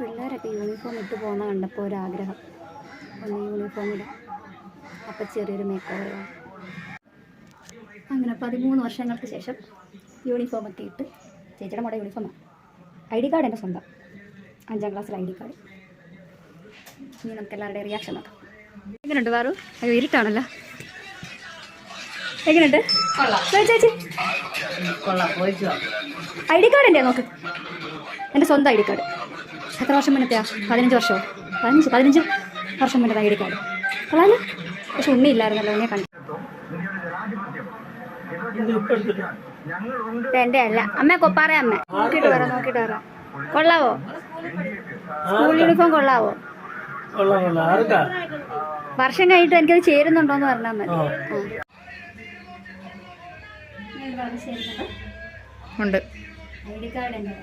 പിള്ളേരൊക്കെ യൂണിഫോം ഇട്ട് പോകുന്ന കണ്ടപ്പോൾ ഒരാഗ്രഹം. ഒന്ന് യൂണിഫോം ഇടാം. അപ്പം ചെറിയൊരു മേക്കോവർ വേണം അങ്ങനെ പതിമൂന്ന് വർഷങ്ങൾക്ക് ശേഷം യൂണിഫോമൊക്കെ ഇട്ട് ചേച്ചിയുടെ മോടെ യൂണിഫോമാണ് ഐ ഡി കാർഡ് എന്റെ സ്വന്തം. അഞ്ചാം ക്ലാസ്സിലെ ഐ ഡി കാർഡ്. ഇനി നമുക്ക് എല്ലാവരുടെയും റിയാക്ഷൻ നോക്കാം. എങ്ങനെയുണ്ട് വാറു? അയ്യോ ഇരുട്ടാണല്ലോ. എങ്ങനെയുണ്ട്? ചേച്ചി. ഐ ഡി കാർഡ് എന്റെ നോക്ക്. എന്റെ സ്വന്തം ഐ ഡി കാർഡ്. എത്ര വർഷം മുന്നത്തെയാ പതിനഞ്ച് വർഷമോ പതിനഞ്ച് പതിനഞ്ച് വർഷം മുന്നേ ഐ ഡി കാർഡ് കൊള്ളാലോ. പക്ഷെ ഉണ്ണി ഇല്ലായിരുന്നല്ലോ ഉണ്ണിയെ കണ്ടു. എന്റെ എന്റെ അല്ല. അമ്മ കൊപ്പാറ അമ്മ. നോക്കിയിട്ട് വരാം നോക്കിയിട്ട് വരാം. കൊള്ളാവോ? സ്കൂൾ യൂണിഫോം കൊള്ളാവോ? കൊള്ളാം കൊള്ളാം. വർഷം കഴിഞ്ഞിട്ട് എനിക്കത് ചേരുന്നുണ്ടോന്ന് പറഞ്ഞാൽ മതി. ഉണ്ട്. ഐ ഡി കാർഡ് എന്റെ